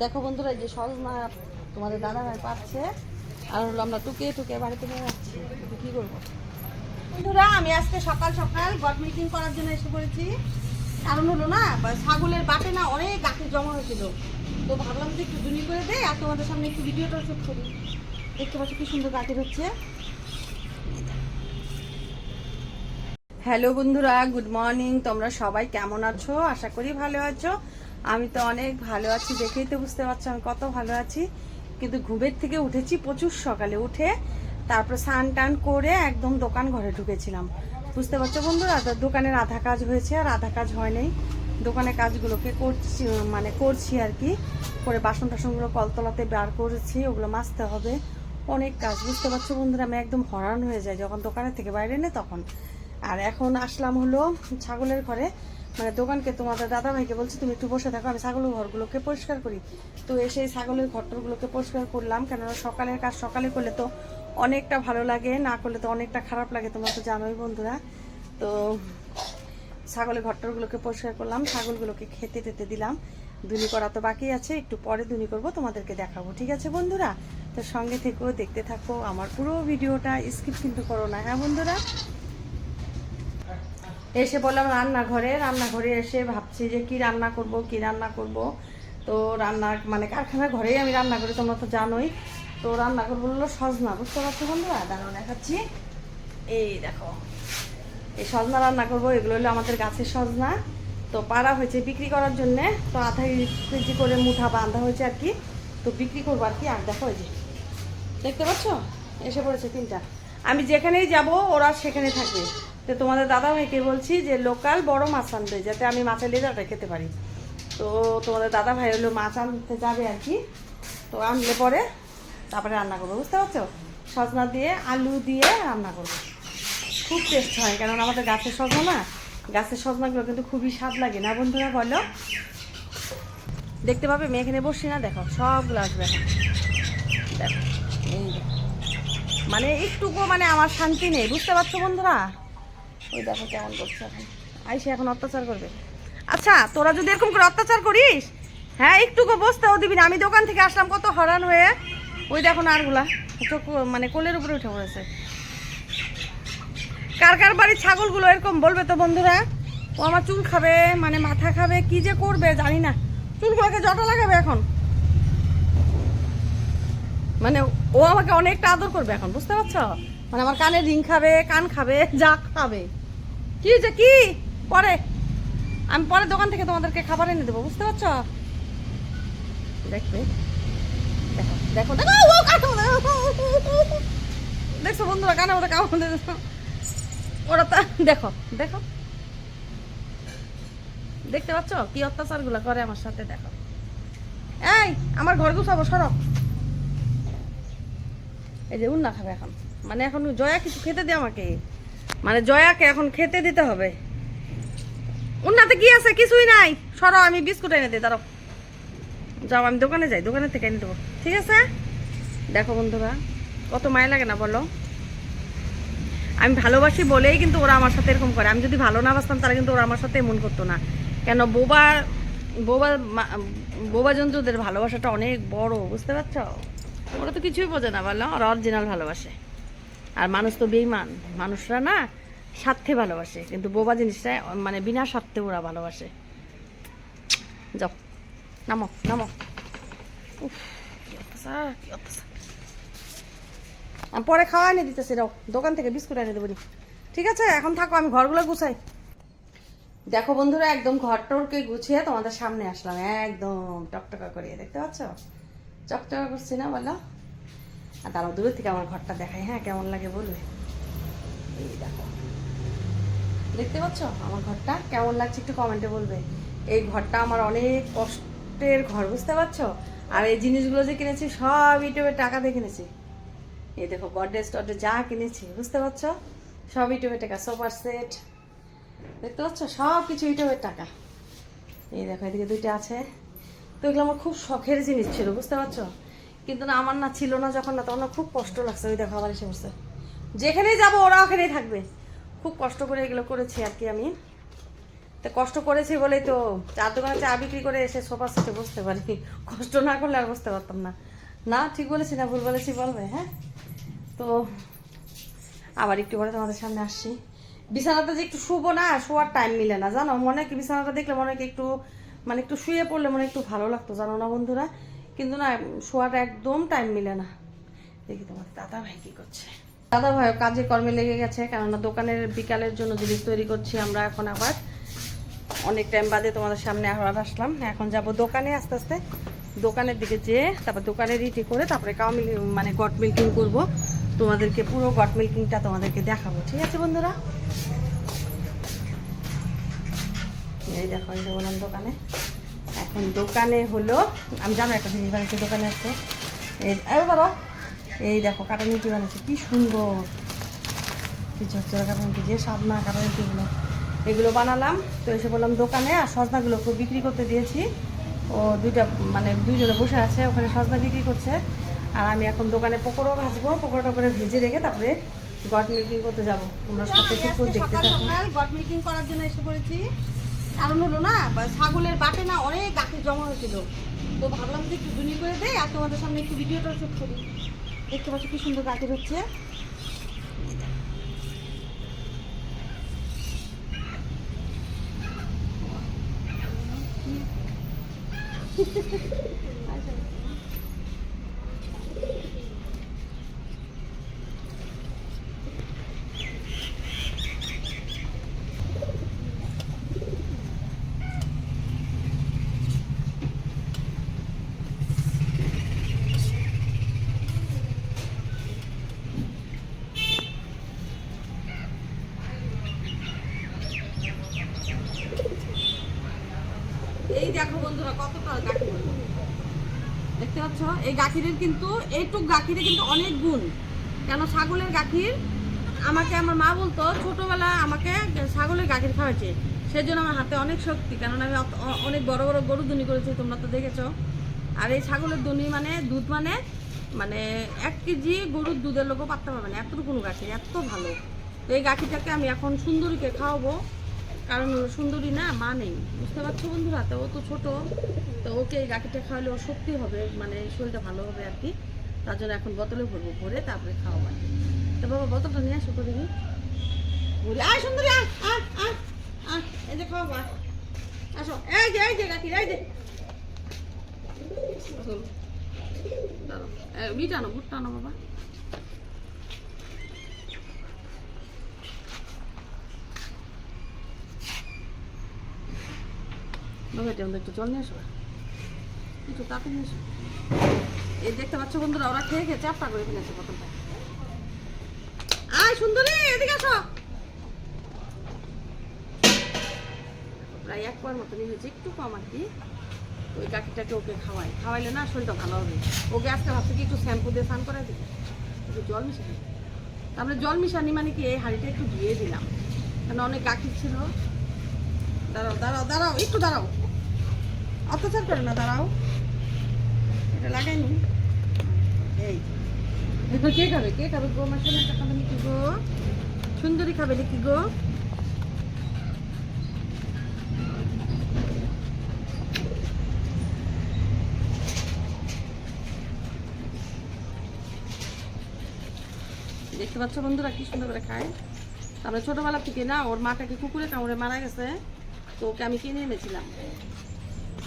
দেখো বন্ধুরা যে সজনা তোমাদের দাদা ভাই পাচ্ছে। আর হলো আমরা টুকে টুকে বাড়িতে নিয়ে যাচ্ছি কি করব? বন্ধুরা, আমি আজকে সকাল সকাল গড মিটিং করার জন্য এসে পড়েছি। কারণ হলো না ছাগলের বাটে না অনেক গাছে জমা হয়েছিল। তো ভাবলাম যে একটু জুনি করে দেয় আর তোমাদের সামনে একটু ভিডিওটা শুট করি। দেখতে পাচ্ছ কি সুন্দর গাছে হচ্ছে। হ্যালো বন্ধুরা গুড মর্নিং তোমরা সবাই কেমন আছো? আশা করি ভালো আছো। আমি তো অনেক ভালো আছি দেখেই তো বুঝতে পারছ আমি কত ভালো আছি। কিন্তু ঘুমের থেকে উঠেছি প্রচুর সকালে উঠে তারপর স্নান টান করে একদম দোকান ঘরে ঢুকেছিলাম। বুঝতে পারছ বন্ধুরা? দোকানের আধা কাজ হয়েছে আর আধা কাজ হয় নাই। দোকানের কাজগুলোকে করছি মানে করছি আর কি। করে বাসন টাসনগুলো কলতলাতে বার করেছি, ওগুলো মাজতে হবে। অনেক কাজ, বুঝতে পারছ বন্ধুরা? আমি একদম হরান হয়ে যাই যখন দোকানের থেকে বাইরে নে তখন। আর এখন আসলাম হলো ছাগলের ঘরে। মানে দোকানকে তোমাদের দাদা ভাইকে বলছি, তুমি একটু বসে থাকো আমি ছাগলের ঘরগুলোকে পরিষ্কার করি। তো এসে ছাগলের ঘরটরগুলোকে পরিষ্কার করলাম। কেননা সকালের কাজ সকালে করলে তো অনেকটা ভালো লাগে, না করলে তো অনেকটা খারাপ লাগে, তোমরা তো জানোই বন্ধুরা। তো ছাগলের ঘরটরগুলোকে পরিষ্কার করলাম, ছাগলগুলোকে খেতে টেতে দিলাম। দুনি করা তো বাকি আছে, একটু পরে দুনি করব, তোমাদেরকে দেখাবো, ঠিক আছে বন্ধুরা? তো সঙ্গে থেকেও দেখতে থাকো, আমার পুরো ভিডিওটা, স্কিপ কিন্তু করো না হ্যাঁ বন্ধুরা? এসে বললাম রান্নাঘরে রান্নাঘরে এসে ভাবছি যে কি রান্না করব, কি রান্না করব। তো রান্না মানে কারখানার ঘরেই আমি রান্না করি, তোমরা তো জানোই। তো রান্না করব হলো সজনা, বুঝতে পারছ বন্ধুরা? দাঁড়ানো দেখাচ্ছি। এই দেখো, এই সজনা রান্না করব, এগুলো হলো আমাদের গাছের সজনা। তো পাড়া হয়েছে বিক্রি করার জন্যে, তো আধা কেজি করে মুঠা বাঁধা হয়েছে আর কি। তো বিক্রি করব আর কি, আর দেখো এই যে, দেখতে পাচ্ছ? এসে পড়েছে তিনটা। আমি যেখানেই যাব, ওরা সেখানে থাকবে। তো তোমাদের দাদা ভাইকে বলছি যে লোকাল বড় মাছ আনবে যাতে আমি মাছের লেজাটা খেতে পারি। তো তোমাদের দাদা ভাই হলো মাছ আনতে যাবে আর কি। তো আনলে পরে তারপরে রান্না করব, বুঝতে পারছ? সজনা দিয়ে, আলু দিয়ে রান্না করব। খুব টেস্ট হয়, কারণ আমাদের গাছের সজনা না, গাছের সজনাগুলো কিন্তু খুবই স্বাদ লাগে। না বন্ধুরা, বলো? দেখতে পাবে আমি এখানে বসি না, দেখো, সবগুলো আসবে দেখো। মানে একটুকু মানে আমার শান্তি নেই, বুঝতে পারছ বন্ধুরা? ওই দেখো কেমন করছে এখন। আইসে এখন অত্যাচার করবে। আচ্ছা তোরা যদি এরকম করে অত্যাচার করিস হ্যাঁ একটুকু বসতেও দিবি না। আমি দোকান থেকে আসলাম, কত হরান হয়ে ওই দেখো আরগুলা চোখ মানে কোলের উপরে উঠে পড়েছে। কার কার বাড়ির ছাগলগুলো এরকম বলবে তো বন্ধুরা? ও আমার চুল খাবে মানে মাথা খাবে, কি যে করবে জানি না। চুলগুলোকে জটা লাগাবে এখন। মানে ও আমাকে অনেকটা আদর করবে এখন, বুঝতে পারছ? মানে আমার কানে রিং খাবে, কান খাবে, যা খাবে। কি যে কি? পরে। আমি পরে দোকান থেকে তোমাদেরকে খাবার এনে দেবো, বুঝতে পারছ? দেখবে। দেখো দেখো দেখো দেখছ বন্ধুরা কানে ওদের কামড় দিয়ে ওরা তা দেখো দেখো। দেখতে পাচ্ছ? কি অত্যাচারগুলো করে আমার সাথে, দেখো। এই, আমার ঘর গুছাবো সরব এই যে উন্না খাবে এখন। মানে এখন জয়া কিছু খেতে দে আমাকে। মানে জয়াকে এখন খেতে দিতে হবে। উন্নাতে কি আছে? কিছুই নাই। সরো, আমি বিস্কুট এনে দিই, দাঁড়াও। যাও, আমি দোকানে যাই দোকানে থেকে এনে দেবো। ঠিক আছে? দেখো বন্ধুরা, কত মায়া লাগে না বলো? আমি ভালোবাসি বলেই কিন্তু ওরা আমার সাথে এরকম করে। আমি যদি ভালো না বাসতাম তারা কিন্তু ওরা আমার সাথে এমন করতো না। কেন বোবা বোবা বোবা জন্তুদের ভালোবাসাটা অনেক বড়, বুঝতে পারছ? ওরা তো কিছুই বোঝে না বললাম ওরা অরিজিনাল ভালোবাসে। আর মানুষ তো বেইমান মানুষরা না স্বার্থে ভালোবাসে, কিন্তু বোবা জিনিসটা মানে বিনা স্বার্থে ওরা ভালোবাসে। যাও, নামো নামো। আমি পরে খাওয়া এনে দিতেছি রাও দোকান থেকে বিস্কুট এনে দেবো। ঠিক আছে, এখন থাকো, আমি ঘরগুলো গুছাই। দেখো বন্ধুরা, একদম ঘর টরকে গুছিয়ে তোমাদের সামনে আসলাম। একদম টকটকা করিয়ে, দেখতে পাচ্ছ? চকচকা করছি না, বলো। আর দাঁড়াও, দূরের থেকে আমার ঘরটা দেখাই হ্যাঁ? কেমন লাগে বলবে এই দেখো। দেখতে পাচ্ছ? আমার ঘরটা কেমন লাগছে একটু কমেন্টে বলবে। এই ঘরটা আমার অনেক কষ্টের ঘর, বুঝতে পারছ? আর এই জিনিসগুলো যে কিনেছি, সব ইউটিউবের টাকা দিয়ে কিনেছি। এই দেখো গডরেজ টডরেজ যা কিনেছি, বুঝতে পারছ? সব ইউটিউবের টাকা সোফার সেট দেখতে পাচ্ছ? সব কিছু ইউটিউবের টাকা। এই দেখো, এদিকে দুইটা আছে। তো এগুলো আমার খুব শখের জিনিস ছিল, বুঝতে পারছ? কিন্তু না, আমার না ছিল না যখন না, তখন খুব কষ্ট লাগছে ওই দেখো আবার এসে বসে যেখানেই যাব, ওরা ওখানেই থাকবে। খুব কষ্ট করে এগুলো করেছি আর কি আমি। তো কষ্ট করেছি বলেই তো চার দোকানে চা বিক্রি করে এসে সোফা সেটে বসতে পারি। কষ্ট না করলে আর বসতে পারতাম না। না, ঠিক বলেছি না, ভুল বলেছি বলবে হ্যাঁ? তো আবার একটু পরে তোমাদের সামনে আসছি। বিছানাটা যে একটু শুবো না, শোয়ার টাইম মিলে না, জানো? মনে হয় বিছানাটা দেখলে মনে হয় একটু মানে একটু শুয়ে পড়লে মনে একটু ভালো লাগতো, জানো না বন্ধুরা? কিন্তু না শোয়াটা একদম টাইম মিলে না। দেখি তোমার দাদা ভাই কি করছে। দাদা ভাই কাজে কর্মে লেগে গেছে, কেননা দোকানের বিকালের জন্য জিনিস তৈরি করছি আমরা এখন আবার। অনেক টাইম বাদে তোমাদের সামনে আবার আসলাম। এখন যাব দোকানে আস্তে আস্তে। দোকানের দিকে যেয়ে তারপর দোকানে রিটি করে তারপরে কাউ মিল মানে গট মিল্কিং করব। তোমাদেরকে পুরো গট মিল্কিংটা তোমাদেরকে দেখাবো। ঠিক আছে বন্ধুরা? এই দেখো বললাম দোকানে। এখন দোকানে হলো আমি জানো একটা জিনিস বানিয়েছি দোকানে আছে এই বাবা এই দেখো কাটানিটি বানিয়েছে কি সুন্দর। কি ঝরঝরা কাটানিটি যে স্বাদ না কাটানিটিগুলো এগুলো। বানালাম তো এসে বললাম দোকানে আর সজনাগুলো খুব বিক্রি করতে দিয়েছি। ও দুইটা মানে দুইজনে বসে আছে ওখানে সজনা বিক্রি করছে। আর আমি এখন দোকানে পকোড়া ভাজবো পকোড়াটা করে ভেজে রেখে তারপরে গট মিল্কিং করতে যাব। তোমরা সাথে একটু দেখতে থাকো। গট মিল্কিং করার জন্য এসে পড়েছি। কারণ হলো না ছাগলের বাটে না, অনেক গাছে জমা হয়েছিল। তো ভাবলাম যে একটু দুনি করে দেয় আর তোমাদের সামনে একটু ভিডিওটা শুট করি। দেখতে পাচ্ছ কি সুন্দর গাছের হচ্ছে দেখো বন্ধুরা কতটা গাখির দেখতে এই গাখিরের কিন্তু, এইটুক গাখিরে কিন্তু অনেক গুণ। কেন ছাগলের গাখির? আমাকে আমার মা বলতো, ছোটবেলা আমাকে ছাগলের গাখির খাওয়াচ্ছে সেই জন্য আমার হাতে অনেক শক্তি। কেননা আমি অনেক বড় বড় গরু দুনি করেছি, তোমরা তো দেখেছ। আর এই ছাগলের দুনি মানে দুধ মানে মানে এক কেজি গরুর দুধের লোকও পারতে পারবে না। এতটুকু গাখির, এত ভালো। তো এই গাখিরটাকে আমি এখন সুন্দরীকে খাওয়াবো। কারণ সুন্দরী না মা নেই। বুঝতে পারছ বন্ধুরা? তো ও তো ছোট তো ওকে এই গাখিরটা খাওয়ালে ও শক্তি হবে মানে শরীরটা ভালো হবে আর কি। তার জন্য এখন বোতলে ভরবো ভরে তারপরে খাওয়াবো তো বাবা বোতলটা নিয়ে আসো করে ভরে আয় সুন্দরী আয় আয় আয় এই যে খাওয়াবো আসো। এই যে এই যে গাখির এই যে। আসো। দাঁড়াও। এ, বিট আনো বাবা। এটা আমাদের একটু জল নিয়ে আসো একটু তাতে নিয়ে আসো এই দেখতে পাচ্ছ বন্ধুরা ওরা খেয়ে খেয়ে চাপটা করে ফেলেছে বোতলটা আয় সুন্দরী এদিকে আসো প্রায় এক পর মতো নিয়ে হয়েছে একটু কম আর কি ওই কাকিটাকে ওকে খাওয়াই খাওয়াইলে না শরীরটা ভালো হবে ওকে আজকে ভাবছি কি একটু শ্যাম্পু দিয়ে স্নান করাই দিই একটু জল মিশাই তারপরে জল মিশানি মানে কি এই হাঁড়িটা একটু ধুয়ে দিলাম কারণ অনেক গাখির ছিল দাঁড়াও দাঁড়াও দাঁড়াও একটু দাঁড়াও অত্যাচার করে না, দাঁড়াও। এটা লাগাইনি। এই। কে খাবে? কে খাবে গো? না খাবে গো। সুন্দরী খাবে নাকি গো। দেখতে পাচ্ছ বন্ধুরা কি সুন্দর করে খায়? তারপরে ছোটবেলা থেকে না, ওর মাটাকে কুকুরে কামড়ে মারা গেছে, তো ওকে আমি কিনে এনেছিলাম।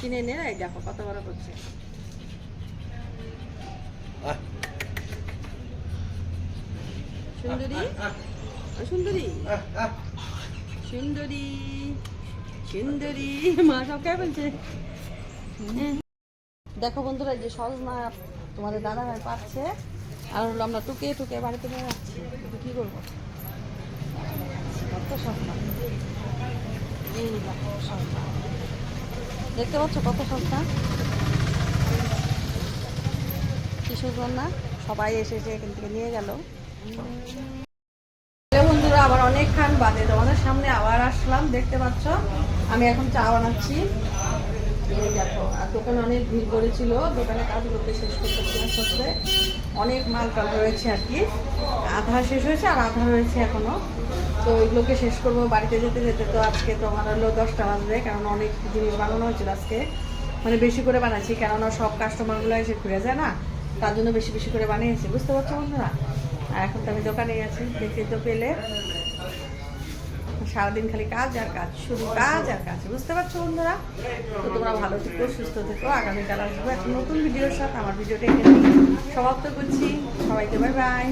কিনে এনে এই দেখো কত বড় করছে। সুন্দরী? সুন্দরী? সুন্দরী সুন্দরী। মা সব কে বলছে? দেখো বন্ধুরা এই যে সজনা তোমাদের দাদা ভাই পাচ্ছে। আর হলো আমরা টুকে টুকে বাড়িতে নিয়ে যাচ্ছি। কি করব? কত সস্তা এই দেখো সস্তা দেখতে পাচ্ছ কত সস্তা? কি না, সবাই এসে এসে এখান থেকে নিয়ে গেল। বন্ধুরা, আবার অনেকক্ষণ বাদে তোমাদের সামনে আবার আসলাম, দেখতে পাচ্ছ? আমি এখন চা বানাচ্ছি। দেখো, আর দোকানে অনেক ভিড় করেছিল দোকানে কাজগুলোকে শেষ করতে করতে। অনেক মাল টাল রয়েছে আর কি। আধা শেষ হয়েছে আর আধা রয়েছে এখনও। তো এগুলোকে শেষ করব। বাড়িতে যেতে যেতে তো আজকে তো আমার হলো দশটা বাজবে, কারণ অনেক জিনিস বানানো হয়েছিল আজকে। মানে বেশি করে বানাচ্ছি কেননা সব কাস্টমারগুলো এসে ঘুরে যায় না, তার জন্য বেশি বেশি করে বানিয়েছি, বুঝতে পারছ বন্ধুরা? আর এখন তো আমি দোকানেই আছি, দেখতে তো পেলে। সারাদিন খালি কাজ আর কাজ, শুধু কাজ আর কাজ, বুঝতে পারছ বন্ধুরা? তো তোমরা ভালো থেকো, সুস্থ থেকো, আগামীকাল আসব একটা নতুন ভিডিওর সাথে, আমার ভিডিওটা এখানে সমাপ্ত করছি। সবাইকে বাই বাই